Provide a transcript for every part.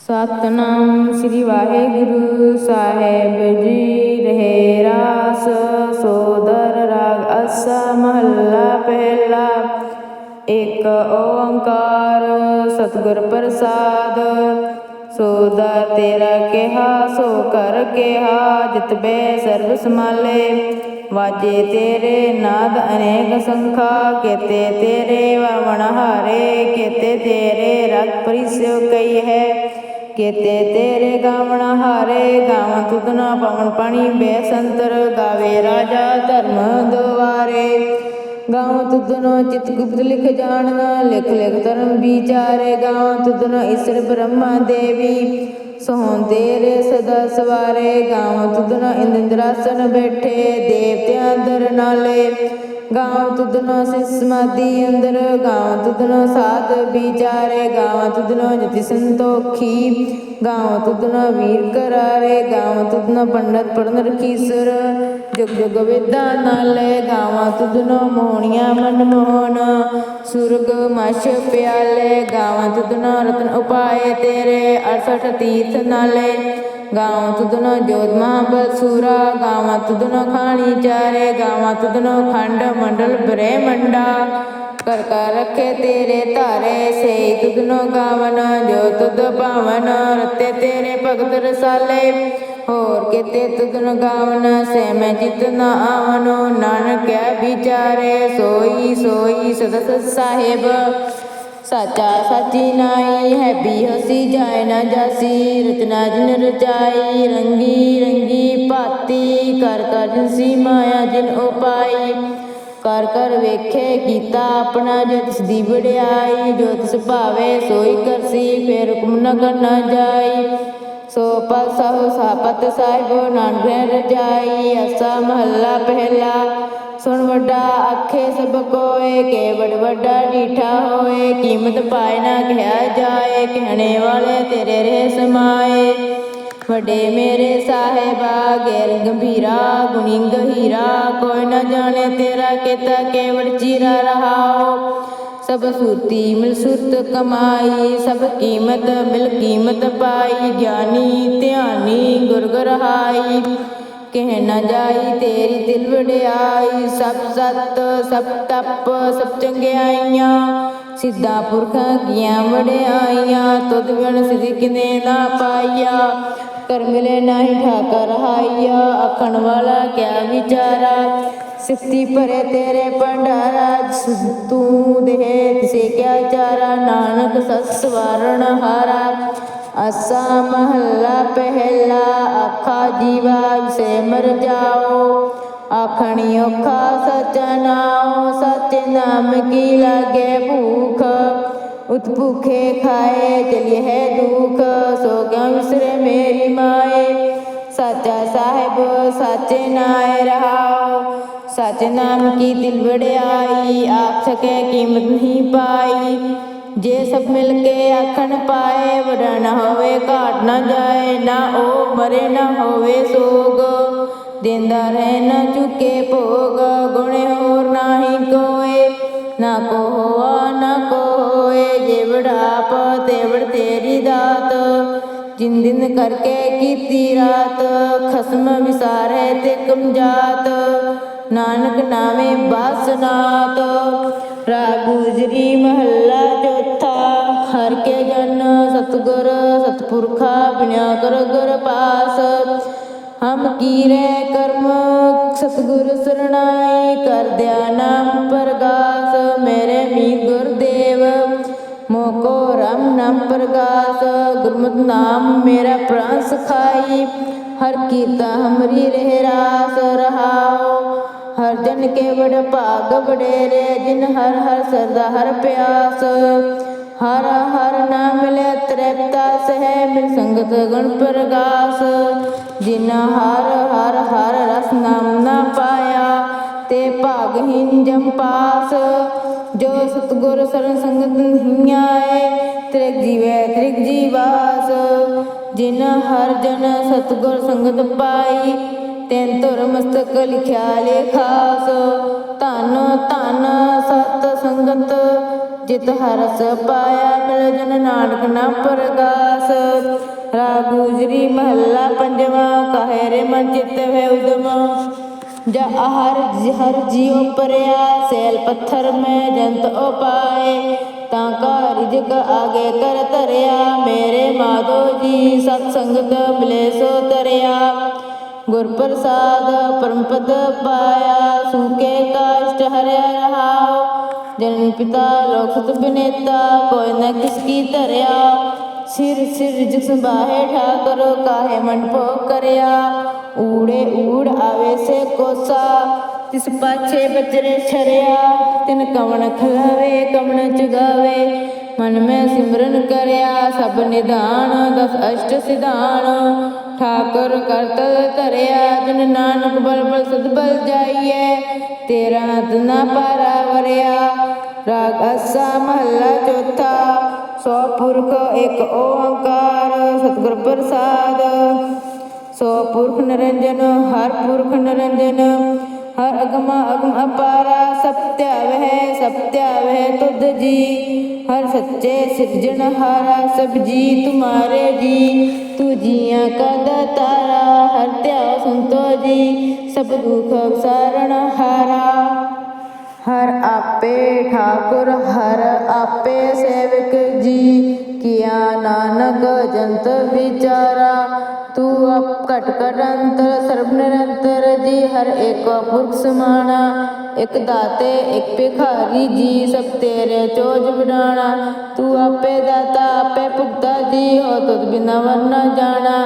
ਸਤਨਾਮ ਸ੍ਰੀ ਵਾਹਿਗੁਰੂ ਸਾਹਿਬ ਜੀ, ਰਹੇ ਰਾਸ, ਸੋਦਰ ਰਾਗ, ਅਸਾ ਮਹੱਲਾ ਪਹਿਲਾ। ਇੱਕ ਓੰਕਾਰ, ਸਤਿਗੁਰ ਪ੍ਰਸਾਦ, ਸੋਦਾ ਤੇਰਾ ਕਿਹਾ, ਸੋ ਕਰ ਕਿਹਾ, ਜਿਤ ਬੈ ਸਰਬ ਸਮਾਲੇ ਵਾਜੇ ਤੇਰੇ ਨਾਦ ਅਨੇਕ ਸੰਖਾ, ਕੇਤੇ ਤੇਰੇ ਵਵਣ ਹਾਰੇ, ਕੇਤੇ ਤੇਰੇ ਰਤ ਪਰਿਸਿਓ ਕਈ ਹੈ। ਕੇਤੇ ਤੇਰੇ ਗਾਵਣ ਹਾਰੇ ਗਾਵ ਤੁਧਨਾ ਪਵਨ ਪਾਣੀ, ਬੇਸੰਤਰ ਗਾਵੇ ਰਾਜਾ ਧਰਮ ਦੁਆਰੇ। ਗਾਉ ਤੁਧਨੋ ਚਿਤ ਗੁਪਤ ਲਿਖ ਜਾਣਨਾ, ਲਿਖ ਲਿਖ ਧਰਮ ਵਿਚਾਰੇ। ਗਾਉ ਤੁਧਨੋ ਈਸ਼ਰ ਬ੍ਰਹਮਾ ਦੇਵੀ, ਸੋਹਣ ਤੇਰੇ ਸਦਾ ਸਵਾਰੇ। ਗਾਉ ਤੁਧਨੋ ਇੰਦਰਾਸਨ ਬੈਠੇ, ਦੇਵਤਿਆਂ ਦਰ ਨਾਲੇ ਗਾਉ ਤੁਧਨੋ ਸਿਸਮਾਦੀ ਅੰਦਰ ਗਾਉ ਤੁਧਨੋ ਸਾਧ ਵਿਚਾਰੇ ਗਾਉ ਤੁਧਨੋ ਜਤੀ ਸੰਤੋਖੀ। ਗਾਉ ਤੁਧਨੋ ਵੀਰ ਕਰਾਰੇ ਗਾਉ ਤੁਧਨੋ ਪੰਡਤ ਪੜਨ ਰਖੀਸਰ ਜੁਗ ਜੁਗ ਵੇਦਾਂ ਨਾਲੇ, ਗਾਵਾਂ ਤੁਧਨੋ ਮੋਹਣੀਆਂ ਮਨ ਮੋਹਨ ਸੁਰਗ ਮਛ ਪਿਆਲੇ, ਗਾਵਾਂ ਤੁਧਨੋ ਰਤਨ ਉਪਾਏ ਤੇਰੇ। 68 ਤੀਰਥ ਨਾਲੇ ਗਾਵਾਂ ਤੁਧਨੋ ਜੋਤ ਮਹਾਬਲ ਸੂਰਾ ਗਾਵਾਂ ਤੁਧਨੋ ਖਾਣੀ ਚਾਰੇ, ਗਾਵਾਂ ਤੁਧਨੋ ਖੰਡ ਮੰਡਲ ਬ੍ਰਹਮੰਡਾ। ਕਰ ਕਰ ਰੱਖੇ ਤੇਰੇ ਧਾਰੇ ਸੇ ਤੁਧਨੋ ਗਾਵਨ, ਜੋ ਤੁਧ ਭਾਵਨ, ਰਤੇ ਤੇਰੇ ਭਗਤ ਰਸਾਲੇ। ਹੋਰ ਕਿਤੇ ਤੁਧਨ ਗਾਵਨ, ਸੈ ਮੈਂ ਜਿਤ ਨ ਆਵਨੋ ਨਾਨਕਿਆ ਵਿਚਾਰੇ, ਸੋਈ ਸੋਈ ਸਦਸ ਸਾਹਿਬ। ਸਾਚਾ ਸਾਚੀ ਨਾਈ ਹੈ ਵੀ ਹਸੀ ਜਾਏ ਨਾ ਜਾਸੀ ਰਚਨਾ ਜਿਨ ਰਚਾਈ, ਰੰਗੀ ਰੰਗੀ ਭਾਤੀ ਕਰ ਕਰ ਜਿਨਸੀ ਮਾਇਆ ਜਿਨ ਉਪਾਈ ਕਰ ਕਰ ਵੇਖੇ ਕੀਤਾ ਆਪਣਾ ਜੋ ਤਿਸ ਦੀ ਵਡਿਆਈ, ਜੋ ਤਿਸ ਭਾਵੇ ਸੋਈ ਕਰਸੀ, ਫੇਰ ਹੁਕਮ ਨ ਕਰਨਾ ਜਾਈ। ਸੋ ਪਤ ਸਹੁ ਸਾਪਤ ਸਾਹਿਬੋ, ਨਾਨਕ ਰਹਿ ਰਜਾਈ, ਅਸਾ ਮਹੱਲਾ ਪਹਿਲਾ। ਸੁਣ ਵੱਡਾ ਆਖੇ ਸਭ ਕੋਏ ਕੇ ਵੱਡਾ ਡੀਠਾ ਹੋਏ। ਕੀਮਤ ਪਾਏ ਨਾ ਕਿਹਾ ਜਾਏ, ਕਹਿਣੇ ਵਾਲੇ ਤੇਰੇ ਰਹਿ ਸਮਾਏ ਵੱਡੇ ਮੇਰੇ ਸਾਹਿਬਾ, ਗੈਰ ਗੰਭੀਰਾ, ਗੁਣੀ ਗਹੀਰਾ ਕੋਈ ਨਾ ਜਾਣੇ ਤੇਰਾ ਕਿਤਾ ਕੇਵੜ ਚੀਰਾ ਰਹਾਓ। ਸਭ ਸੂਤੀ ਮਿਲ ਸੁਰਤ ਕਮਾਈ, ਸਭ ਕੀਮਤ ਮਿਲ ਕੀਮਤ ਪਾਈ। ਗਿਆਨੀ, ਧਿਆਨੀ ਗੁਰ ਗਰਹਾਈ ਕਹਿ ਨਾ ਜਾਈ, ਤੇਰੀ ਦਿਲ ਵਡਿਆਈ, ਸਭ ਸਤ, ਸਭ ਤਪ, ਸਭ ਚੰਗਿਆਈਆਂ। ਸਿੱਧਾ ਪੁਰਖਾਂ ਕੀਆਂ ਵਡਿਆਈਆਂ, ਤੁਧ ਬਿਨ ਸਿਧਿ ਕਿਨੇ ਨਾ ਪਾਈਆ। ਕਰ ਮਿਲੇ ਨਹੀਂ ਠਾਕਰ ਹਾਈਆ, ਆਖਣ ਵਾਲਾ ਕਿਆ ਵਿਚਾਰਾ। ਸਿਫਤੀ ਭਰੇ ਤੇਰੇ ਭੰਡਾਰਾ ਤੂੰ ਦੇ ਤਿਸੇ ਕਿਆ ਚਾਰਾ। ਨਾਨਕ ਸਸ ਸਵਾਰਣ ਹਾਰਾ। ਅਸਾ ਮਹੱਲਾ ਪਹਿਲਾ ਆਖਾ ਜੀਵਾ ਸੇ ਮਰ ਜਾਓ। ਆਖਣੀ ਔਖਾ ਸਚ ਨਾਉ, ਸਚ ਨਾਮ ਕੀ ਲਾਗੇ ਭੂਖ? ਉਤ ਭੁਖੇ ਖਾਏ ਚਲਿਏ ਹੈ ਦੁਖ ਸੋ ਕਿਉ ਵਿਸਰੇ ਮੇਰੀ ਮਾਏ। ਸਾਚਾ ਸਾਹਿਬ, ਸਾਚੇ ਨਾਏ ਰਹਾਓ। ਸਚ ਨਾਮ ਕੀ ਦਿਲ ਵੜਿਆਈ ਆਖ ਸਕੇ ਕੀਮਤ ਨਹੀਂ ਪਾਈ। ਜੇ ਸਭ ਮਿਲ ਕੇ ਆਖਣ ਪਾਏ ਵਡਾ ਨਾ ਹੋਵੇ ਘਾਟ ਨਾ ਜਾਏ, ਨਾ ਉਹ ਮਰੇ ਨਾ ਹੋਵੇ ਸੋਗ। ਦਿੰਦਾ ਰਹਿ ਨਾ ਚੁਕੇ ਭੋਗ, ਗੁਣੇ ਹੋਰ ਨਾਹੀ ਕੋਏ। ਨਾ ਕੋ ਹੋਆ ਨਾ ਕੋਏ ਹੋਏ ਜੇ ਤੇਵੜ ਤੇਰੀ ਦਾਤ। ਜਿਨ ਦਿਨ ਕਰਕੇ ਕੀਤੀ ਰਾਤ, ਖਸਮ ਵਿਸਾਰੇ ਤੇ ਕਮਜਾਤ ਨਾਨਕ ਨਾਵੇਂ ਬਾਸਨਾਤ ਰਾਗ ਗੁਜਰੀ ਮਹੱਲਾ ਚੌਥਾ, ਹਰ ਕੇ ਜਨ ਸਤਗੁਰ ਸਤਪੁਰਖਾ ਬਿਨਿਆ ਕਰ ਗੁਰ ਪਾਸ। ਹਮ ਕੀਰੇ ਕਰਮ, ਸਤਗੁਰ ਸਰਣਾਈ ਕਰਦਿਆ ਨਾਮ ਪ੍ਰਗਾਸ, ਮੇਰੇ ਮੀ ਗੁਰਦੇਵ ਮੋਕੋ ਰਮ ਨਾਮ ਪ੍ਰਗਾਸ, ਗੁਰਮਤਿ ਨਾਮ ਮੇਰਾ ਪ੍ਰਾਨ ਸਖਾਈ, ਹਰ ਕੀਤਾ ਹਮਰੀ ਰਹਿ ਰਾਸ ਰਹਾਓ ਹਰ ਜਨ ਕੇ ਵਡ ਭਾਗ ਵਡੇਰੇ, ਜਿਨ ਹਰ ਹਰ ਸਰਦਾ ਹਰ ਪਿਆਸ। ਹਰ ਹਰ ਨਾਮ ਲੈ ਤ੍ਰਿਪਤਾ ਸਹਿ ਮਿਲ ਸੰਗਤ ਗੁਣ ਪ੍ਰਗਾਸ। ਜਿਨ ਹਰ ਹਰ ਹਰ ਰਸ ਨਾਮ ਨਾ ਪਾਇਆ, ਤੇ ਭਾਗਹੀਨ ਜਮ ਪਾਸ। ਜੋ ਸਤਗੁਰ ਸਰਨ ਸੰਗਤ ਨਹੀਂ ਆਏ, ਤ੍ਰਿਗ ਜੀਵੈ ਤ੍ਰਿਗ ਜੀਵਾਸ। ਜਿਨ ਹਰ ਜਨ ਸਤਗੁਰ ਸੰਗਤ ਪਾਈ ਤੈਨ ਧੁਰ ਮਸਤਕ ਲਿਖਿਆ ਲੇਖਾਸ। ਧਨ ਧਨ ਸਤ ਸੰਗਤ, ਜਿਤ ਹਰਸ ਪਾਇਆ ਮਿਲ ਜਨ ਨਾਨਕ ਨਾ ਪ੍ਰਗਾਸ। ਰਾਗ ਗੁਜਰੀ ਮਹੱਲਾ ਪੰਜਵਾਂ, ਕਹੇ ਰੇ ਮਨ ਚਿੱਤ ਹੈ ਉਦਮ। ਜਾ ਹਰ ਹਰ ਜੀਉ ਪਰਿਆ, ਸੈਲ ਪੱਥਰ ਮੈਂ ਜੰਤ ਉਪਾਏ। ਤਾਂ ਕਾ ਰਿਜਕ ਆਗੇ ਕਰ ਧਰਿਆ, ਮੇਰੇ ਮਾਧੋ ਜੀ ਸਤ ਸੰਗਤ ਮਿਲੇ ਸੋ ਤਰਿਆ। ਗੁਰ ਪ੍ਰਸਾਦ ਪਰਮ ਪਦ ਪਾਇਆ, ਸੂਕੇ ਕਾਸ਼ਟ ਹਰਿਆ ਰਹਾਓ ਜਨਮ ਪਿਤਾ ਲੋਕ ਸੁਤ ਬਿਨੇਤਾ, ਕੋਈ ਨ ਕਿਸ ਕੀ ਧਰਿਆ। ਸਿਰ ਸਿਰ ਜਿਸ ਸੰਭਾਹੇ ਠਾਕਰ, ਕਾਹੇ ਮਨ ਭੋ ਕਰਿਆ। ਊੜੇ ਊੜ ਆਵੇ ਸੇ ਕੋਸਾ, ਤਿਸ ਪਾਛੇ ਬਚਰੇ ਛਰਿਆ। ਤਿਨ ਕਵਣ ਖਲਾਵੇ, ਕਵਣ ਚੁਗਾਵੇ ਮਨ ਮੈਂ ਸਿਮਰਨ ਕਰਿਆ। ਸਭ ਨਿਧਾਨ, ਦਸ ਅਸ਼ਟ ਸਿਧਾਨ। ਠਾਕੁਰ ਕਰਤਲ ਧਰਿਆ ਜਨ ਨਾਨਕ ਬਲ ਬਲ ਸਦ ਬਲ ਜਾਈਐ ਤੇਰਾ ਤਨਾ ਪਾਰਾ ਵਰਿਆ ਰਾਗ ਅਸਾ ਮਹੱਲਾ ਚੌਥਾ ਸੋ ਪੁਰਖ ਇੱਕ ਓੰਕਾਰ ਸਤਿਗੁਰ ਪ੍ਰਸਾਦ ਸੋ ਪੁਰਖ ਨਿਰੰਜਨ ਹਰ ਪੁਰਖ ਨਿਰੰਜਨ ਹਰ ਅਗਮ ਅਗਮ ਅਪਾਰਾ ਸਤਿਆ ਵਹਿ ਸਤਿਆ ਵਹਿ ਤੁਧ ਜੀ ਹਰ ਸੱਚੇ ਸਿਰਜਣ ਹਾਰਾ ਸਭ ਜੀ ਤੁਮਾਰੇ ਜੀ ਤੂ ਜੀਆਂ ਕਾ ਦਾਤਾਰਾ ਹਰ ਧਿਆਉ ਸੰਤੋ ਜੀ, ਸਭ ਦੁਖ ਸਾਰਣ ਹਾਰਾ। ਹਰ ਆਪੇ ਠਾਕੁਰ, ਹਰ ਆਪੇ ਸੇਵਕ ਜੀ, ਕੀਆ ਨਾਨਕ ਜੰਤ ਵਿਚਾਰਾ। ਤੂੰ ਅਪ ਘਟ ਘਟ ਅੰਤਰ, ਸਰਬ ਨਿਰੰਤਰ ਜੀ, ਹਰ ਏਕ ਪੁਰਖ ਸਮਾਣਾ। ਇਕ ਦਾਤੇ, ਇਕ ਭਿਖਾਰੀ ਜੀ, ਸਭ ਤੇਰੇ ਚੋਜ ਵਿਡਾਣਾ ਤੂੰ ਆਪੇ ਦਾਤਾ, ਆਪੇ ਭੁਗਤਾ ਜੀ, ਹੋ ਤੁਧ ਬਿਨਾ ਵਰਨਾ ਜਾਣਾ।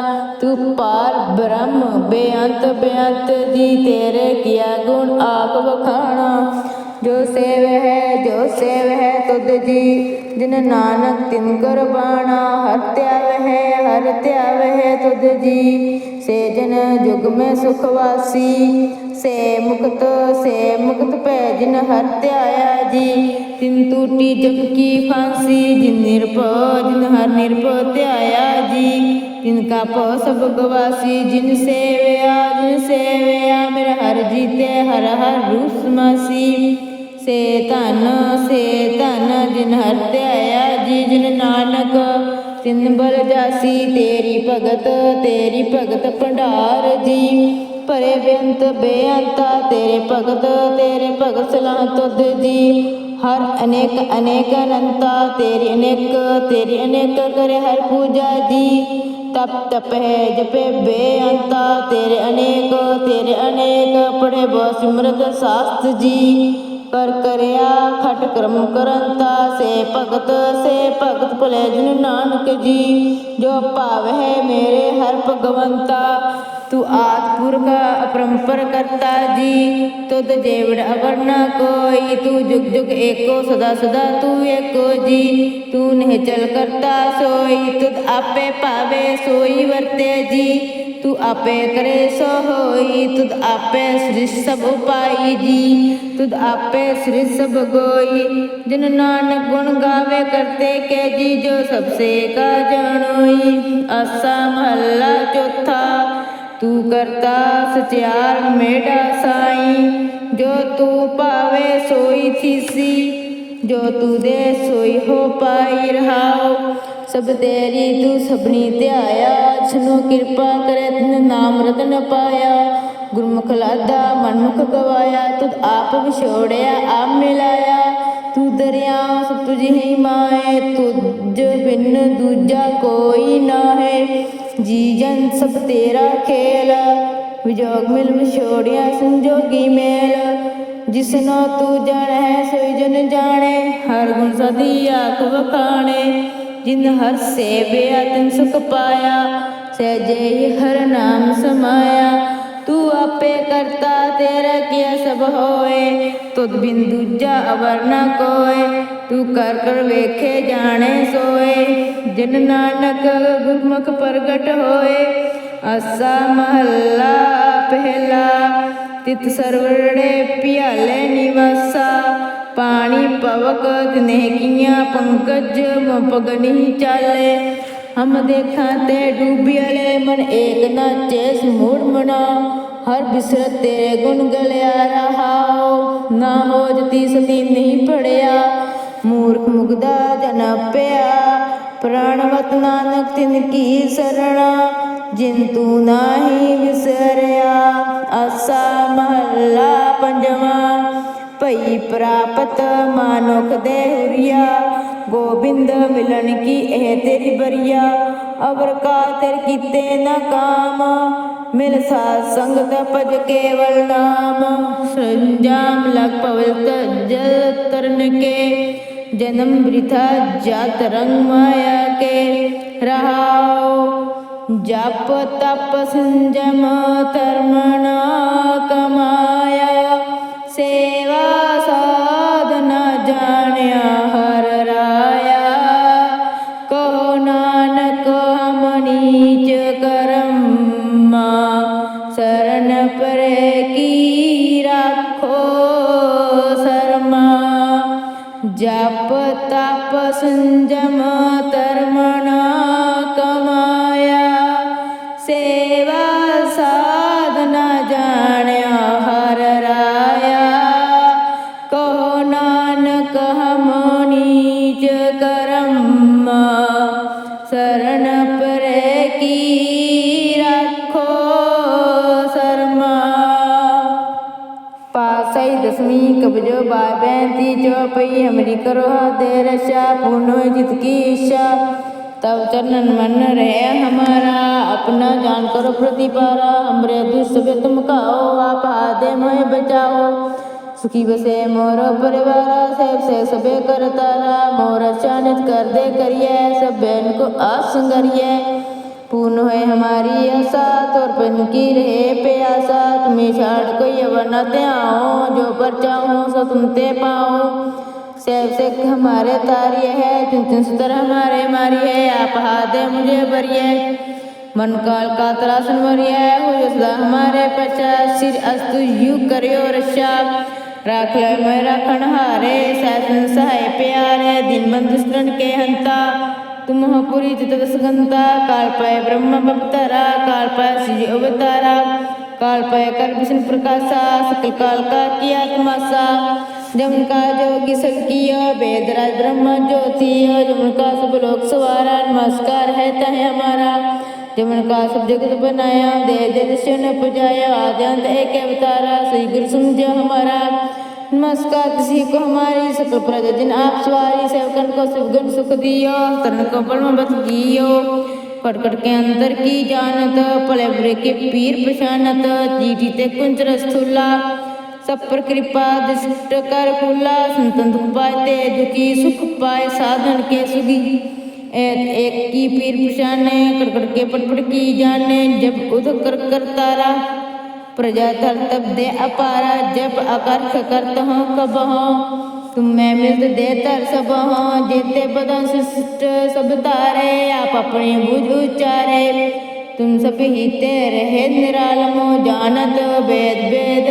ਤੂੰ ਪਾਰ ਬ੍ਰਹਮ ਬੇਅੰਤ ਬੇਅੰਤ ਜੀ, ਤੇਰੇ ਕੀਆ ਗੁਣ ਆਪ ਵਖਾਣਾ। ਜੋ ਸੇਵ ਹੈ, ਜੋ ਸੇਵ ਹੈ ਤੁਧ ਜੀ, ਜਿਨ ਨਾਨਕ ਤਿਨ ਕੁਰਬਾਨਾ ਹਰ ਧਿਆਵ ਹੈ, ਹਰ ਧਿਆਵ ਹੈ ਤੁਧ ਜੀ। ਸੇ ਜਨ ਜੁਗ ਮੈਂ ਸੁਖ ਵਾਸੀ, ਸੇ ਮੁਕਤ ਸੇ ਮੁਕਤ ਭੈ ਜਿਨ ਹਰ ਧਿਆਇਆ ਜੀ। ਤਿਨ ਟੂਟੀ ਜਗ ਕੀ ਫਾਂਸੀ, ਜਿਨ ਨਿਰਭਉ, ਜਿਨ ਹਰ ਨਿਰਭਉ ਧਿਆਇਆ ਜੀ। ਤਿਨ ਕਾ ਪੋ ਸਭ ਗਵਾਸੀ, ਜਿਨ ਸੇਵਿਆ ਜਿਨ ਸੇਵਿਆ ਮੇਰਾ ਹਰ ਜੀਤੇ ਹਰ ਹਰ ਰੂਸ ਮਾਸੀ। ਸੇ ਧਨ ਸੇ ਧਨ ਜਿਨ ਹਰ ਧਿਆਇਆ ਜੀ ਜਿਨ ਨਾਨਕ, ਤਿਨ ਬਲ ਜਾਸੀ ਤੇਰੀ ਭਗਤ ਤੇਰੀ ਭਗਤ ਭੰਡਾਰ ਜੀ। ਭਰੇ ਬੇਅੰਤ ਬੇਅੰਤਾ ਤੇਰੇ ਭਗਤ ਤੇਰੇ ਭਗਤ ਸਲਾਹ ਤੁਧ ਜੀ। ਹਰ ਅਨੇਕ ਅਨੇਕ ਅਨੰਤਾ ਤੇਰੀ ਅਨੇਕ ਤੇਰੀ ਅਨੇਕ ਕਰੇ ਹਰ ਪੂਜਾ ਜੀ। ਤਪ ਤਪ ਹੈ ਜਪੇ ਬੇਅੰਤਾ ਤੇਰੇ ਅਨੇਕ ਤੇਰੇ ਅਨੇਕ ਪੜੇ ਬੋ ਸਿਮਰਤ ਸਾਸਤ ਜੀ। ਕਰ ਕਰਿਆ, ਖਟ ਕਰਮ ਕਰੰਤਾ ਸੇ ਭਗਤ ਸੇ ਭਗਤ ਭਲੇ ਜਿਨ ਨਾਨਕ ਜੀ। ਜੋ ਭਾਵ ਹੈ ਮੇਰੇ ਹਰ ਭਗਵੰਤਾ, ਤੂੰ ਆਦ ਪੁਰਖ ਅਪਰੰਪਰ ਕਰਤਾ ਜੀ। ਤੁਧ ਜੇਵੜ ਅਵਰ ਨ ਕੋਈ, ਤੂੰ ਜੁਗ ਜੁਗ ਏਕੋ, ਸਦਾ ਸਦਾ ਤੂੰ ਏਕੋ ਜੀ। ਤੂੰ ਨਿਹ ਚਲ ਕਰਤਾ ਸੋਈ, ਤੁਧ ਆਪੇ ਭਾਵੇ ਸੋਈ ਵਰਤੇ ਜੀ। ਤੂੰ ਆਪੇ ਕਰੇ ਸੋ ਹੋਈ, ਤੁਧ ਆਪੇ ਸ੍ਰਿਸ਼ ਸਭ ਉਪਾਈ ਜੀ। ਤੁਧ ਆਪੇ ਸ੍ਰਿਸ਼ ਸਭ ਗੋਈ, ਜਿਨ ਨਾਨਕ ਗੁਣ ਗਾਵੇ ਕਰਤੇ ਕੇ ਜੀ, ਜੋ ਸਭ ਸੇ ਕਾ ਜਾਣੋਈ। ਆਸਾ ਮਹੱਲਾ ਚੌਥਾ, ਤੂੰ ਕਰਤਾ ਸਚਿਆਰ ਮੇਢਾ ਸਾਈ। ਜੋ ਤੂੰ ਭਾਵੇ ਸੋਈ ਥੀਸੀ, ਜੋ ਤੂੰ ਦੇ ਸੋਈ ਹੋ ਪਾਈ ਰਹਾਓ ਸਭ ਤੇਰੀ ਤੂੰ ਸਭਨੀ ਧਿਆਇਆ ਛਨੋ ਕਿਰਪਾ ਕਰੇ, ਤਿਨ ਨਾਮ ਰਤਨ ਪਾਇਆ। ਗੁਰਮੁਖ ਲਾਦਾ, ਮਨਮੁਖ ਗਵਾਇਆ, ਤੁਧ ਆਪ ਵਿਛੋੜਿਆ, ਆਪ ਮਿਲਾਇਆ। ਤੂੰ ਦਰਿਆ ਸਭ ਤੁਝ ਹੀ ਮਾਏ ਤੁਝ ਬਿਨ ਦੂਜਾ ਕੋਈ ਨਾ ਹੈ ਜੀ ਜਨ ਸਭ ਤੇਰਾ ਖੇਲ, ਵਿਜੋਗ ਮਿਲ ਵਿਛੋੜਿਆ, ਸੰਜੋਗੀ ਮੇਲ। ਜਿਸਨੋ ਤੂੰ ਜਾਣੈ, ਸੋਈ ਜਨ ਜਾਣੇ, ਹਰ ਗੁਣ ਸਦੀ ਆਖ ਵਖਾਣੇ। ਜਿਨ ਹਰ ਸੇਵਿਆ, ਤਿਨ ਸੁਖ ਪਾਇਆ। ਸਹਿਜੇ ਹੀ ਹਰ ਨਾਮ ਸਮਾਇਆ। ਤੂੰ ਆਪੇ ਕਰਤਾ ਤੇਰਾ ਕੀਆ ਸਭ ਹੋਏ। ਤੁਧ ਬਿਨ ਦੂਜਾ ਅਵਰ ਨ ਕੋਏ। ਤੂੰ ਕਰ ਕਰ ਵੇਖੇ ਜਾਣੇ ਸੋਏ। ਜਿਨ ਨਾਨਕ ਗੁਰਮੁਖ ਪ੍ਰਗਟ ਹੋਏ। ਆਸਾ ਮਹੱਲਾ ਪਹਿਲਾ। ਤਿਤ ਸਰਵੜੇ ਪਿਆਲੇ ਨਿਵਾਸਾ। ਪਾਣੀ ਪਵਕ ਦਿਨੇ ਕੀਆਂ ਪੰਕਜ ਮਪਗਨੀ ਚਾਲੇ। ਹਮ ਦੇਖਾਂ ਤੇ ਡੂਬਿਆਲੇ ਮਨ ਏਕ ਨਾਚੇ ਸਮੂੜ ਮਨਾ। ਹਰ ਬਿਸਰਤ ਤੇਰੇ ਗੁਣ ਗਲਿਆ ਰਹਾਓ ਨਾ ਹੋ ਜਤੀ ਸਤੀ ਨਹੀਂ ਪੜਿਆ ਮੂਰਖ ਮੁਗਦਾ ਜਨ ਪਿਆ। ਪ੍ਰਣਵਤ ਨਾਨਕ ਤਿਨ ਕੀ ਸਰਣਾ। ਜਿਨ ਤੂੰ ਨਾਹੀ ਵਿਸਰਿਆ। ਆਸਾ ਮਹੱਲਾ ਪੰਜਵਾਂ। ਭਈ ਪ੍ਰਾਪਤ ਮਾਨੁਖ ਦੇ ਹੁਰੀਆ। ਗੋਬਿੰਦ ਮਿਲਣ ਕੀ ਇਹ ਤੇਰੀ ਬਰੀਆ? ਅਵਰ ਕਾ ਤੇਰ ਕੀਤੇ ਨ ਕਾਮ। ਮਿਲ ਸਾਧ ਸੰਗਤ ਭਜ ਕੇਵਲ ਨਾਮ। ਸੰਜਾਮ ਲਗ ਪਵਿੱਤ ਜਲ ਤਰਨ ਕੇ। ਜਨਮ ਬ੍ਰਿਥਾ ਜਾਤ ਰੰਗ ਮਾਇਆ ਕੇ। ਰਹਾਉ ਜਪ ਤਪ ਸੰਜਮ ਧਰਮ ਕਮਾਇਆ रखो शर्मा पासई दसवीं कब्जो बाबैती चौपई हमरी करो दे रशा पूनो जितकी ईशा तब चरण मन रहे हमारा अपना जान करो प्रतिपारा हमरे दुष्ट पे तुम कहो आप आदे मोह बचाओ सुखी बसे मोर परिवारा सबसे सबे करतारा मोर चानित कर दे करिए सब बहन को आसंगरिए पूर्ण है हमारी आशा तोर पन की रहे प्यासा तुम्हें छाड़ कोई अवर न ते आओ जो पर चाहो सो तुम ते पाओ। सेब से हमारे तारी है तुम तुम सुतर हमारे मारी है, आप हादे मुझे बरिए मन काल का त्रासन मरिए हो सदा हमारे पश्चात सिर अस्तु यु करियो रक्षा। राख लो मैं राखण हारे शासन सहाय प्यारे, दिन शरण के हंता। ਤੁਮਹ ਪੁਰੀ ਜਿਤ ਦਸਗੰਤਾ ਕਾਲ ਪਾਏ ਬ੍ਰਹਮ ਬਪਤਰਾ ਕਾਲ ਪਾਏ ਸਿਜ ਅਵਤਾਰਾ, ਕਾਲ ਪਾਏ ਕਰ ਵਿਸ਼ਨ ਪ੍ਰਕਾਸ਼ਾ, ਸਕਲ ਕਾਲ ਕਾ ਕੀਆ ਤਮਾਸਾ। ਜਮ ਕਾ ਜੋਗੀ ਸਭ ਕੀਆ, ਵੇਦ ਰਾਜ ਬ੍ਰਹਮ ਜੋਤੀਆ ਜਮ ਕਾ ਸਭ ਲੋਕ ਸਵਾਰਾ, ਨਮਸਕਾਰ ਹੈ ਤਹਿ ਹਮਾਰਾ। ਜਮਨ ਕਾ ਸਭ ਜਗਤ ਬਨਾਇਆ, ਦੇ ਦੇ ਦਿਸ਼ੇ ਨੇ ਪੁਜਾਇਆ, ਆਦਿ ਅੰਤ ਏਕ ਅਵਤਾਰਾ, ਸ੍ਰੀ ਗੁਰ ਸਮਝਿਆ ਹਮਾਰਾ। नमस्कार, किसी को हमारी सकल प्रजा जिन आप सवारी सेवकन को सुगन सुख दियो तरण को परम बत जियो कटकट के अंदर की जानत, पले बुरे के पीर पहचानत, जीटी ते कुंच रस्थुला सब पर कृपा दृष्ट कर फूला, संतन दुख पाए ते दुखी, सुख पाए साधन के सुगी एक एक की पीर पहचाने कटकट के पटपट की जाने, जब उध कर कर तारा। प्रजा थर तब दे अपारा, जब अकर्ष करत हो कब हो तुम मैं मिलत दे तर सब हो जेते बदन शिष्ट सब तारे, आप अपने बुझ उचारे तुम सब ही ते रहे निरालमो, जानत वेद वेद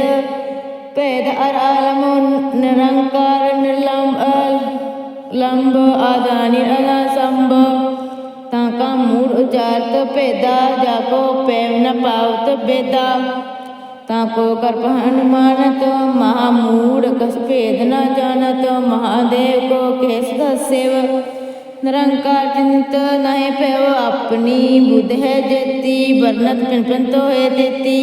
भेद अर आलमो निरंकार निर्लंब लंब आदानी अनासंभ ताका मूड उचारत भेदा जाको प्रेम न पावत बेदा। ताको कर हनुमानत महामूढ़ कस भेद न जानत महादेव को केस सेव निरंकार चिंत नहे पेव अपनी बुध है जेती वर्णत पिन पिन तो है देती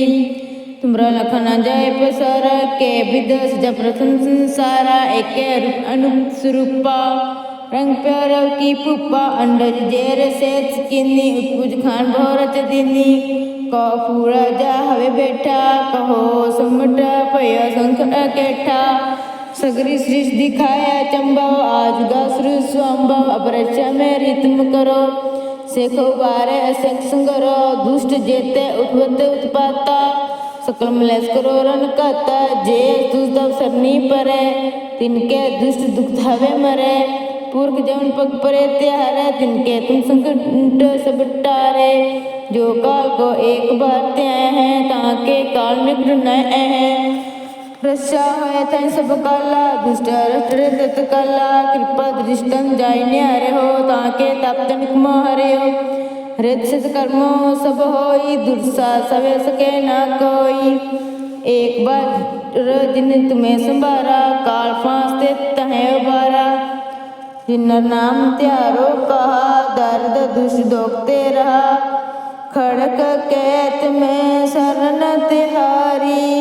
तुमरा लखना जाय पसार के विदस जब प्रथम संसारा एक रूप अनुप स्वरूपा रंग प्यार की पुप्पा अंडज जेर से किन्नी उत्पुज खान भोरच दिनी कपूरा जा हवे बैठा कहो सुमट पय संख अकेठा सगरी सृष्टि दिखाया चंबव आज गा श्रु स्वंभव अपरच में रितम करो सेखो बारे असंख संगरो दुष्ट जेते उत्पत्ति उत्पाता सकल मलेश करो रन कहता जे दुष्ट सरनी परे तिनके दुष्ट दुख धावे मरे पुरख जवन पग परे त्यारे तिनके तुम संकट सब टारे। जो काल को एक बार त्याए हैं, ताके काल निकट न हैं। रस्या होय तै सब काला, दुष्ट काला। कृपा जाय हो, ताके तप तनिक मोहरे हो। हृद सिद्ध कर्मो सब होई, दुर्सा सवे सके न कोई। एक बार जिन तुम्हें संभारा, काल फांस ते तहे उबारा। जिन्नर नाम त्यारो कहा दर्द दुष दुखते रहा खड़क कैत में शरण तिहारी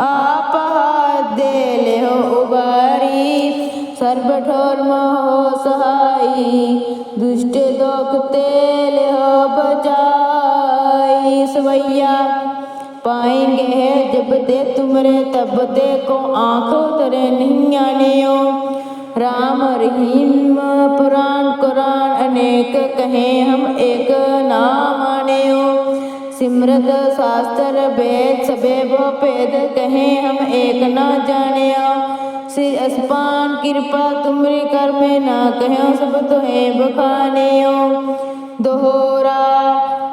आप हाथ दे ले हो उबारी सर्व ठोर हो सहाई दुष्ट दुख तेल हो बचाई सवैया पाएंगे है जब ते तुमरे तब ते को आंखों तरे नहीं आनियो राम रहीम पुराण कुरान अनेक कहे हम एक नाम आनियो सिमरत शास्त्र वेद सबे वो भेद कहे हम एक न जानियो श्री अस्पान कृपा तुमरी कर में ना कहो सब तुहे बखानियो दोहरा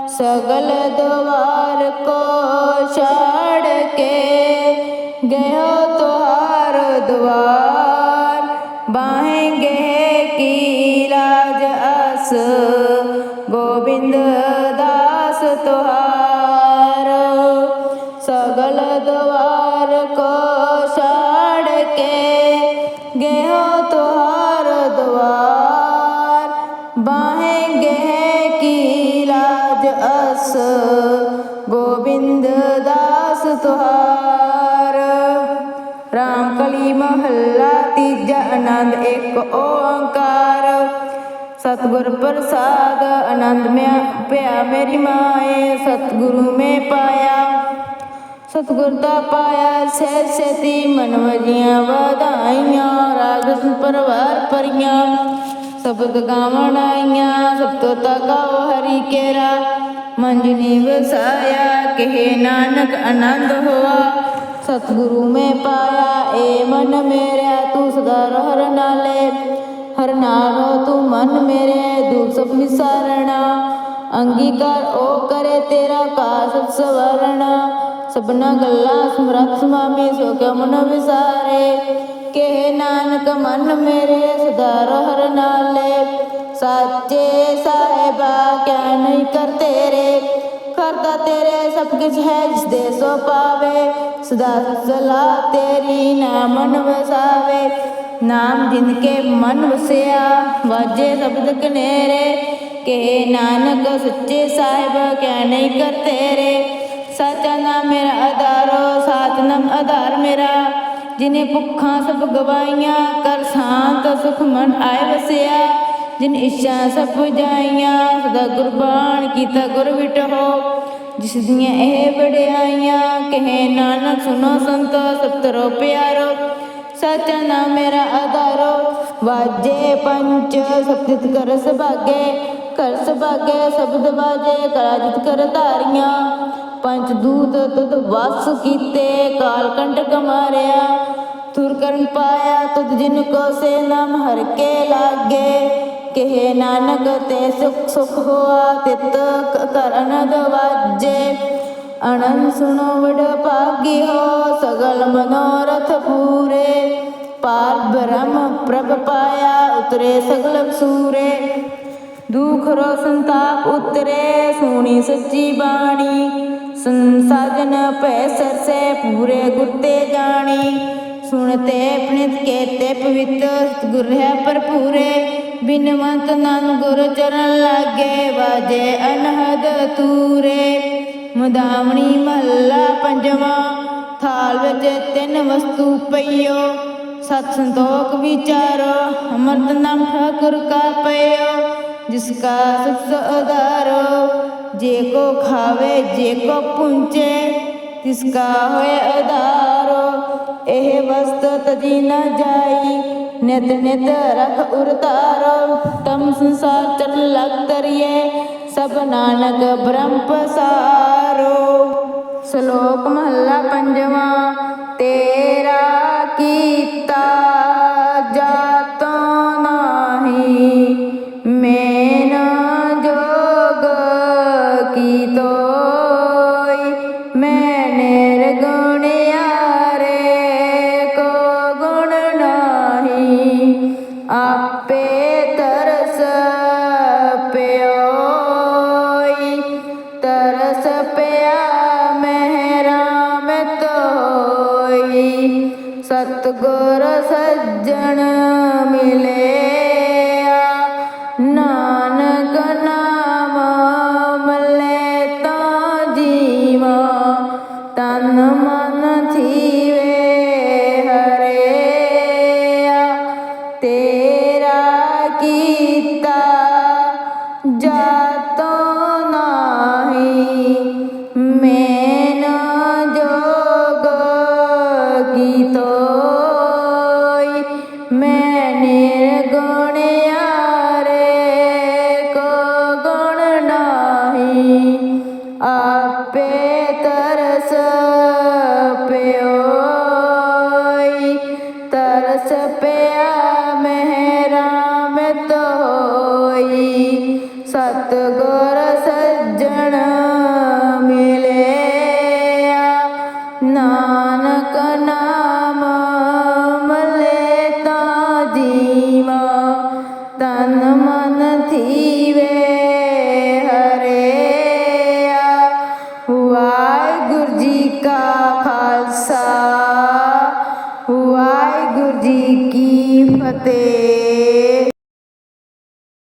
सगल द्वार को छाड़ के गयो तुहार द्वार बाहेंगे की लाज अस ਗੁਰ ਪ੍ਰਸਾਦ ਆਨੰਦ ਮੈਂ ਪਿਆ ਮੇਰੀ ਮਾਏ, ਸਤਿਗੁਰੂ ਮੈਂ ਪਾਇਆ। ਸਤਿਗੁਰ ਦਾ ਪਾਇਆ ਸਹਿ ਸੇਤੀ ਮਨ ਵਜੀਆਂ ਵਧਾਈਆਂ ਰਾਗ ਸੁਨ ਪਰਵਾਰ ਪਰੀਆਂ ਸਬਦ ਗਾਵਣ ਆਈਆਂ, ਸਭ ਤੋਂ ਤਕਾਉ ਹਰੀ ਕੇਰਾ। ਮੰਜਨੀ ਵਸਾਇਆ ਕਹੇ ਨਾਨਕ ਆਨੰਦ ਹੋਆ। ਸਤਿਗੁਰੂ ਮੈਂ ਪਾਇਆ, ਏ ਮਨ ਮੇਰਾ ਤੂੰ ਸਦਾ ਰਹਿ ਨਾਲੇ। ਹਰ ਨਾਮੋ ਤੂੰ ਮਨ ਮੇਰੇ ਦੁਖ ਸਭ ਵਿਸਾਰਣਾ ਅੰਗੀਕਾਰ ਓ ਕਰੇ ਤੇਰਾ ਕਾ ਸਭ ਸਵਰਣਾ। ਸਭਨਾ ਗੱਲਾਂ ਸਮਰੱਥ ਸੁਆਮੀ ਸੋ ਕਿਉ ਮਨ ਵਿਸਾਰੇ? ਕਹੇ ਨਾਨਕ, ਮਨ ਮੇਰੇ ਸਦਾ ਰਹਿ ਨਾਲੇ। ਸਾਚੇ ਸਾਹਿਬਾ ਕਿਆ ਨਹੀਂ ਕਰ ਤੇਰੇ। ਕਰਦਾ ਤੇਰੇ ਸਭ ਕੁਝ ਹੈ, ਜਿਸ ਦੇ ਸੋ ਪਾਵੇ। ਸਦਾ ਸਲਾ ਤੇਰੀ ਨਾ ਮਨ ਵਸਾਵੇ। ਨਾਮ ਜਿਨ ਕੇ ਮਨ ਵਸਿਆ, ਵਾਜੇ ਸ਼ਬਦ ਕਨੇਰੇ। ਕਿ ਨਾਨਕ, ਸੱਚੇ ਸਾਹਿਬ, ਕਿਆ ਨਹੀਂ ਕਰ ਤੇਰੇ। ਸਚਾ ਨਾਮ ਮੇਰਾ ਆਧਾਰੋ ਸਤਨਾਮ ਆਧਾਰ ਮੇਰਾ। ਜਿਨੇ ਭੁੱਖਾਂ ਸਭ ਗਵਾਈਆਂ, ਕਰ ਸ਼ਾਂਤ ਸੁਖ ਮਨ ਆਏ ਵਸਿਆ। ਜਿਨ ਇੱਛਾ ਸਭ ਜਾਈਆਂ, ਸਦਾ ਗੁਰਬਾਣ ਕੀਤਾ ਗੁਰ ਵਿਟੋ ਜਿਸ ਦੀਆਂ ਇਹ ਵਡਿਆਈਆਂ, ਕਹੇ ਨਾਨਕ ਸੁਨੋ ਸੰਤੋ ਸਭ ਤਰੋ ਪਿਆਰੋ। ਸਚਾ ਨਾਮ ਮੇਰਾ ਆਧਾਰੋ ਵਾਜੇ ਪੰਚ ਸਬਦਿਤ ਕਰ ਸੁਭਾਗੇ ਕਰ ਸੁਭਾਗੇ ਸ਼ਬਦ ਵਾਜੇ ਕਰਾਜਿਤ ਕਰ ਧਾਰੀਆਂ। ਪੰਚ ਦੂਤ ਤੁਧ ਵਸ ਕੀਤੇ, ਕਾਲ ਕੰਟਕ ਮਾਰਿਆ। ਤੁਰ ਕਰਨ ਪਾਇਆ ਤੁਧ ਜਿਨ ਕੋ ਸੇ ਨਾਮ ਹਰ ਕੇ ਲਾਗੇ। ਕਹੇ ਨਾਨਕ ਤੇ ਸੁਖ ਸੁਖ ਹੋਆ, ਤਿਤ ਕਰਨ ਦਵਾਜੇ ਅਨੰਦ ਸੁਣੋ ਵਡ ਭਾਗੀ ਹੋ ਸਗਲ ਮਨੋਰਥ ਪੂਰੇ। ਪਾਰ ਬ੍ਰਹਮ ਪ੍ਰਭ ਪਾਇਆ, ਉਤਰੇ ਸਗਲ ਸੂਰੇ। ਦੁਖ ਰੋ ਸੰਤਾਪ ਉਤਰੇ, ਸੁਣੀ ਸੱਚੀ ਬਾਣੀ। ਸੰਸਾਜਨ ਭੈ ਸਰਸੇ ਪੂਰੇ ਗੁਰਤੇ ਜਾਣੀ। ਸੁਣਤੇ ਪਣਿਤ ਕੇਤੇ ਪਵਿੱਤਰ ਗੁਰ ਹੈ ਭਰਪੂਰੇ। ਬਿਨਵੰਤ ਨਨ ਗੁਰ ਚਰਨ ਲਾਗੇ, ਵਾਜੇ ਅਨਹਦ ਤੂਰੇ ਮੁਦਾਵਣੀ ਮਹੱਲਾ ਪੰਜਵਾਂ, ਥਾਲ ਵਿੱਚ ਤਿੰਨ ਵਸਤੂ ਪਈਓ, ਸਤ ਸੰਤੋਖ ਵਿਚਾਰੋ, ਅਮਰਤ ਨਾਮ ਠਾਕੁਰ ਕਾ ਪਈਓ, ਜਿਸ ਕਾ ਸਭ ਸੋ ਆਧਾਰੋ ਜੇ ਕੋ ਖਾਵੇ, ਜੇ ਕੋ ਪੁੰਚੇ ਤਿਸ ਕਾ ਹੋਏ ਆਧਾਰੋ ਇਹ ਵਸਤ ਤਜੀ ਨਾ ਜਾਈ, ਨਿਤ ਨਿਤ ਰਖ ਉਰਤਾਰੋ, ਤਮ ਸੰਸਾਰ ਚਲ ਲਗ ਤਰੀਏ ਸਭ ਨਾਨਕ ਬ੍ਰਹਮ ਪਸਾਰੋ। ਸ਼ਲੋਕ ਮਹੱਲਾ ਪੰਜਵਾਂ ਤੇ ਸਤਗੁਰ